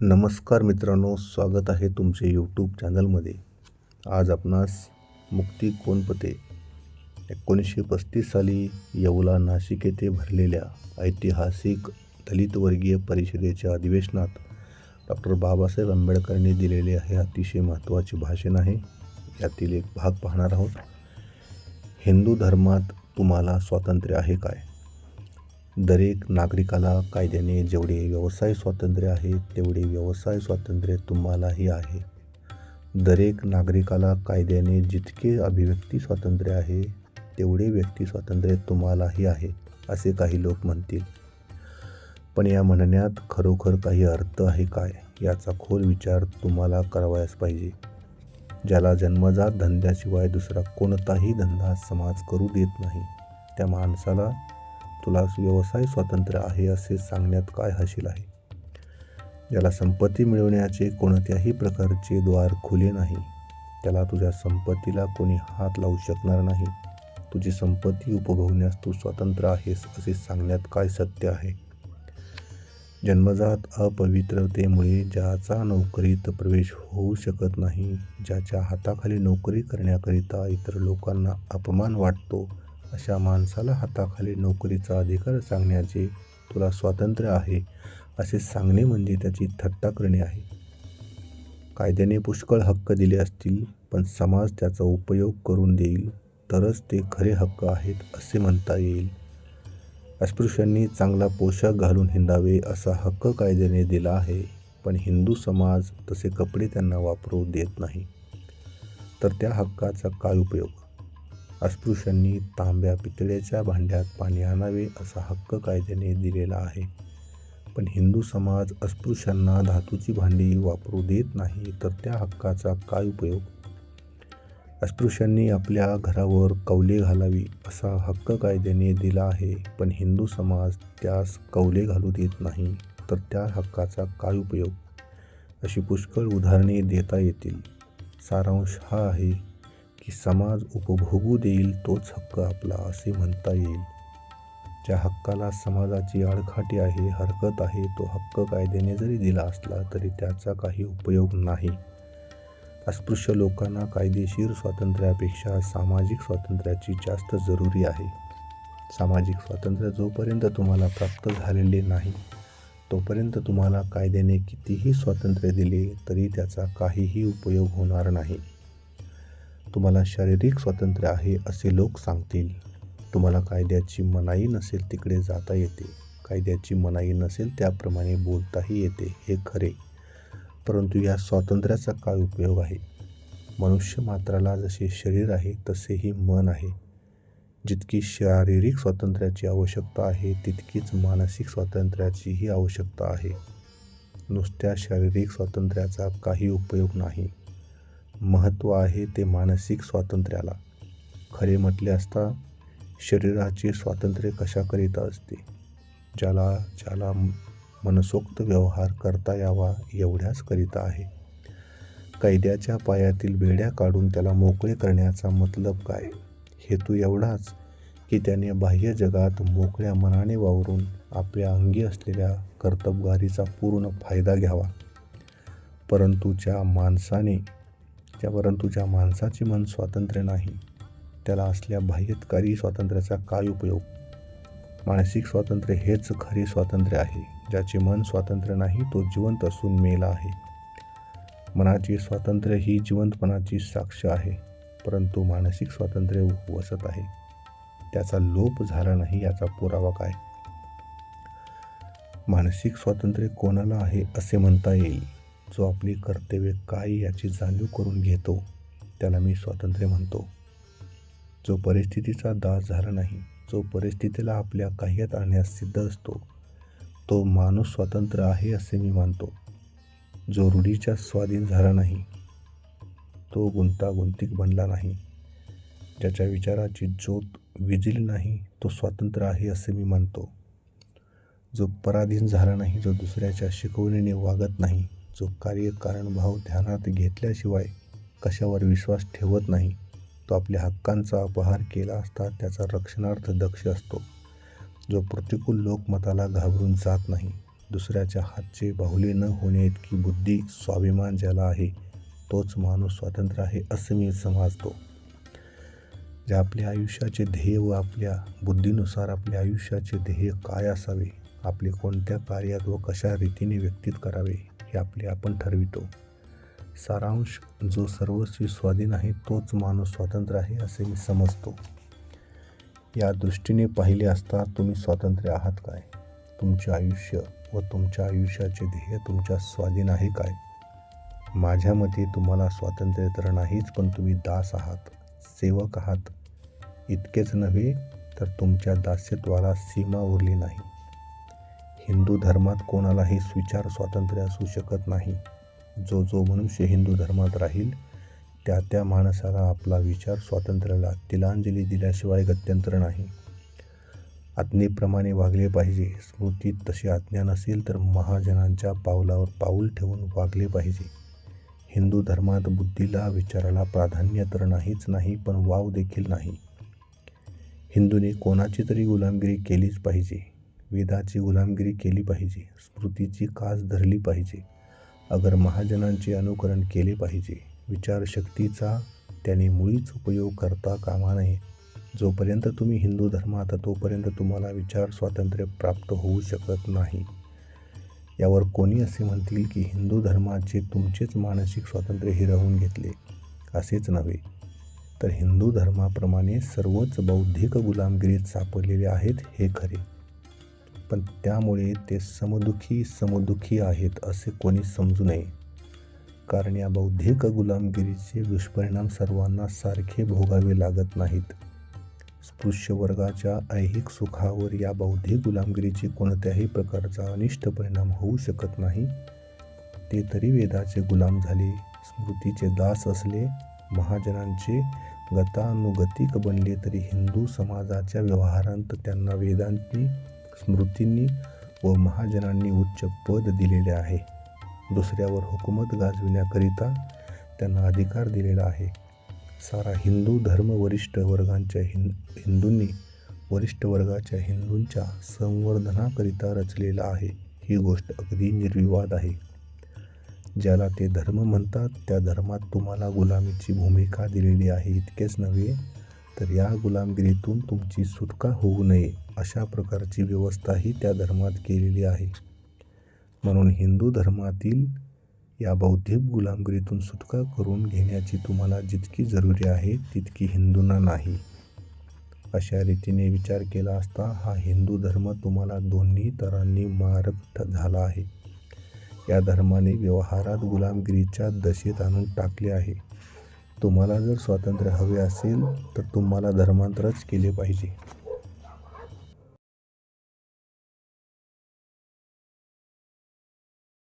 नमस्कार मित्रांनो स्वागत आहे तुमचे यूट्यूब चॅनलमध्ये. आज आपणास मुक्ती कोणपते? एकोणीसशे पस्तीस साली येवला नाशिक येथे भरलेल्या ऐतिहासिक दलितवर्गीय परिषदेच्या अधिवेशनात डॉक्टर बाबासाहेब आंबेडकरांनी दिलेले हे अतिशय महत्त्वाचे भाषण आहे. यातील एक भाग पाहणार आहोत. हिंदू धर्मात तुम्हाला स्वातंत्र्य आहे काय? दरेक नागरिकाला कायद्याने जेवढे व्यवसाय स्वातंत्र्य आहे तेवढे व्यवसाय स्वातंत्र्य तुम्हालाही आहे. दरेक नागरिकाला कायद्याने जितके अभिव्यक्ती स्वातंत्र्य आहे तेवढे व्यक्ती स्वातंत्र्य तुम्हालाही आहे असे काही लोक म्हणतील. पण या म्हणण्यात खरोखर काही अर्थ आहे काय याचा खोल विचार तुम्हाला करावयास पाहिजे. ज्याला जन्मजात धंद्याशिवाय दुसरा कोणताही धंदा समाज करू देत नाही त्या माणसाला तुला व्यवसाय स्वातंत्र्य आहे असे सांगण्यात काय हशील आहे? ज्याला संपत्ती मिळवण्याचे कोणत्याही प्रकारचे द्वार खुले नाही त्याला तुझ्या संपत्तीला कोणी हात लावू शकणार नाही. तुझी संपत्ती उपभोगण्यास तू स्वतंत्र आहेस असे सांगण्यात काय सत्य आहे? जन्मजात अपवित्रतेमुळे ज्याचा नोकरीत प्रवेश होऊ शकत नाही ज्याच्या हाताखाली नोकरी करण्याकरिता इतर लोकांना अपमान वाटतो अशा माणसाला हाताखाली नोकरीचा अधिकार सांगण्याचे तुला स्वातंत्र्य आहे असे सांगणे म्हणजे त्याची थट्टा करणे आहे. कायद्याने पुष्कळ हक्क दिले असतील पण समाज त्याचा उपयोग करून देईल तरच ते खरे हक्क आहेत असे म्हणता येईल. अस्पृश्यांनी चांगला पोशाख घालून हिंडावे असा हक्क कायद्याने दिला आहे पण हिंदू समाज तसे कपडे त्यांना वापरू देत नाही. तर त्या हक्काचा काय उपयोग? अस्पृश्यांनी तांब्या पितळ्याच्या भांड्यात पाणी आणावे असा हक्क कायद्याने दिलेला आहे. पण हिंदू समाज अस्पृश्यांना धातूची भांडी वापरू देत नाही तर त्या हक्काचा काय उपयोग? अस्पृश्यांनी आपल्या घरावर कौले घालावी असा हक्क कायद्याने दिला आहे पण हिंदू समाज त्यास कौले घालू देत नाही तर त्या हक्काचा काय उपयोग? अशी पुष्कळ उदाहरणे देता येतील. सारांश हा आहे की समाज उपभोगू देईल तोच हक्क आपला असे म्हणता येईल. ज्या हक्काला समाजाची आडखाटी आहे हरकत आहे तो हक्क कायद्याने जरी दिला असला तरी त्याचा काही उपयोग नाही. अस्पृश्य लोकांना कायदेशीर स्वातंत्र्यापेक्षा सामाजिक स्वातंत्र्याची जास्त जरुरी आहे. सामाजिक स्वातंत्र्य जोपर्यंत तुम्हाला प्राप्त झालेले नाही तोपर्यंत तुम्हाला कायद्याने कितीही स्वातंत्र्य दिले तरी त्याचा काहीही उपयोग होणार नाही. तुम्हाला शारीरिक स्वातंत्र्य आहे असे लोक सांगतील. तुम्हाला कायद्याची मनाई नसेल तिकडे जाता येते. कायद्याची मनाई नसेल त्याप्रमाणे बोलताही येते हे खरे. परंतु या स्वातंत्र्याचा काय उपयोग आहे? मनुष्य मात्राला जसे शरीर आहे तसेही मन आहे. जितकी शारीरिक स्वातंत्र्याची आवश्यकता आहे तितकीच मानसिक स्वातंत्र्याचीही आवश्यकता आहे. नुसत्या शारीरिक स्वातंत्र्याचा काही उपयोग नाही. महत्त्व आहे ते मानसिक स्वातंत्र्याला. खरे म्हटले असता शरीराचे स्वातंत्र्य कशाकरिता असते? ज्याला ज्याला मनसोक्त व्यवहार करता यावा एवढ्याच करिता आहे. कैद्याच्या पायातील बेड्या काढून त्याला मोकळे करण्याचा मतलब काय? हेतू एवढाच की त्याने बाह्य जगात मोकळ्या मनाने वावरून आपल्या अंगी असलेल्या कर्तबगारीचा पूर्ण फायदा घ्यावा. परंतु ज्या माणसाने त्या परंतु ज्या माणसाचे मन स्वातंत्र्य नाही त्याला असल्या बाह्यतकारी स्वातंत्र्याचा काय उपयोग? मानसिक स्वातंत्र्य हेच खरे स्वातंत्र्य आहे ज्याचे मन स्वातंत्र्य नाही तो जिवंत असून मेला आहे. मनाचे स्वातंत्र्य ही जिवंतपणाची साक्ष आहे परंतु मानसिक स्वातंत्र्य वसत आहे. त्याचा लोप झाला नाही याचा पुरावा काय? मानसिक स्वातंत्र्य कोणाला आहे असे म्हणता येईल? जो आपली कर्तव्य काय याची जाणीव करून घेतो त्याला मी स्वातंत्र्य म्हणतो. जो परिस्थितीचा दास झाला नाही जो परिस्थितीला आपल्या काह्यात आणण्यास सिद्ध असतो तो माणूस स्वतंत्र आहे असे मी मानतो. जो रूढीच्या स्वाधीन झाला नाही तो गुंतागुंतीक बनला नाही. ज्याच्या विचाराची ज्योत विजली नाही तो स्वतंत्र आहे असे मी मानतो. जो पराधीन झाला नाही जो दुसऱ्याच्या शिकवणीने वागत नाही जो कार्यकारणभाव ध्यानात घेतल्याशिवाय कशावर विश्वास ठेवत नाही. तो आपल्या हक्कांचा अपहार केला असता त्याचा रक्षणार्थ दक्ष असतो. जो प्रतिकूल लोकमताला घाबरून जात नाही. दुसऱ्याच्या हातचे बाहुले न होणे इतकी बुद्धी स्वाभिमान ज्याला आहे तोच माणूस स्वातंत्र्य आहे असं मी समजतो. जे आपल्या आयुष्याचे ध्येय व आपल्या बुद्धीनुसार आपल्या आयुष्याचे ध्येय काय असावे? आपले कोणत्या कार्यात व कशा रीतीने व्यक्तित करावे? हे आपले आपण ठरवितो. सारांश जो सर्वस्वी स्वाधीन आहे तोच माणूस स्वातंत्र्य आहे असे मी समजतो. या दृष्टीने पाहिले असता तुम्ही स्वातंत्र्य आहात काय? तुमचे आयुष्य व तुमच्या आयुष्याचे ध्येय तुमच्या स्वाधीन आहे काय? माझ्या मते तुम्हाला स्वातंत्र्य तर नाहीच पण तुम्ही दास आहात सेवक आहात. इतकेच नव्हे तर तुमच्या दास्यत्वाला सीमा उरली नाही. हिंदू धर्मात कोणालाही स्विचार स्वातंत्र्य असू शकत नाही. जो जो मनुष्य हिंदू धर्मात राहील त्या त्या माणसाला आपला विचार स्वातंत्र्याला तिलांजली दिल्याशिवाय गत्यंतर नाही. आज्ञेप्रमाणे वागले पाहिजे. स्मृतीत तशी आज्ञा नसेल तर महाजनांच्या पावलावर पाऊल ठेवून वागले पाहिजे. हिंदू धर्मात बुद्धीला विचाराला प्राधान्य तर नाहीच नाही पण वाव देखील नाही. हिंदूने कोणाची तरी गुलामगिरी केलीच पाहिजे. वेदाची गुलामगिरी केली पाहिजे स्मृतीची कास धरली पाहिजे अगर महाजनांचे अनुकरण केले पाहिजे. विचारशक्तीचा त्याने मुळीच उपयोग करता कामा नये. जोपर्यंत तुम्ही हिंदू धर्मात तोपर्यंत तुम्हाला विचार स्वातंत्र्य प्राप्त होऊ शकत नाही. यावर कोणी असे म्हणतील की हिंदू धर्माचे तुमचेच मानसिक स्वातंत्र्य हिरावून घेतले? असेच नव्हे. तर हिंदू धर्माप्रमाणे सर्वच बौद्धिक गुलामगिरीत सापडलेले आहेत हे खरे. पण त्यामुळे ते समदुखी समदुखी आहेत असे कोणी समजू नये. कारण या बौद्धिक गुलामगिरीचे दुष्परिणाम सर्वांना सारखे भोगावे लागत नाहीत. स्पृश्य वर्गाच्या ऐहिक सुखावर या बौद्धिक गुलामगिरीचे कोणत्याही प्रकारचा अनिष्ट परिणाम होऊ शकत नाही. ते तरी वेदाचे गुलाम झाले स्मृतीचे दास असले महाजनांचे गतानुगतिक बनले तरी हिंदू समाजाच्या व्यवहारांत त्यांना वेदांनी स्मृतींनी व महाजनांनी उच्च पद दिलेले आहे. दुसऱ्यावर हुकूमत गाजविण्याकरिता त्यांना अधिकार दिलेला आहे. सारा हिंदू धर्म वरिष्ठ वर्गांच्या हिं हिंदूंनी वरिष्ठ वर्गाच्या हिंदूंच्या संवर्धनाकरिता रचलेला आहे. ही गोष्ट अगदी निर्विवाद आहे. ज्याला ते धर्म म्हणतात त्या धर्मात तुम्हाला गुलामीची भूमिका दिलेली आहे इतकेच नव्हे तर या गुलामगिरीतून तुमची सुटका होऊ नये अशा प्रकारची व्यवस्थाही त्या धर्मात केलेली आहे. म्हणून हिंदू धर्मातील या बौद्धिक गुलामगिरीतून सुटका करून घेण्याची तुम्हाला जितकी जरुरी आहे तितकी हिंदूंना नाही. अशा रीतीने विचार केला असता हा हिंदू धर्म तुम्हाला दोन्ही तरांनी मारक झाला आहे. या धर्माने व्यवहारात गुलामगिरीच्या दशेत आणून टाकले आहे. तुम्हाला जर स्वातंत्र्य हवे असेल तर तुम्हाला धर्मांतरच केले पाहिजे.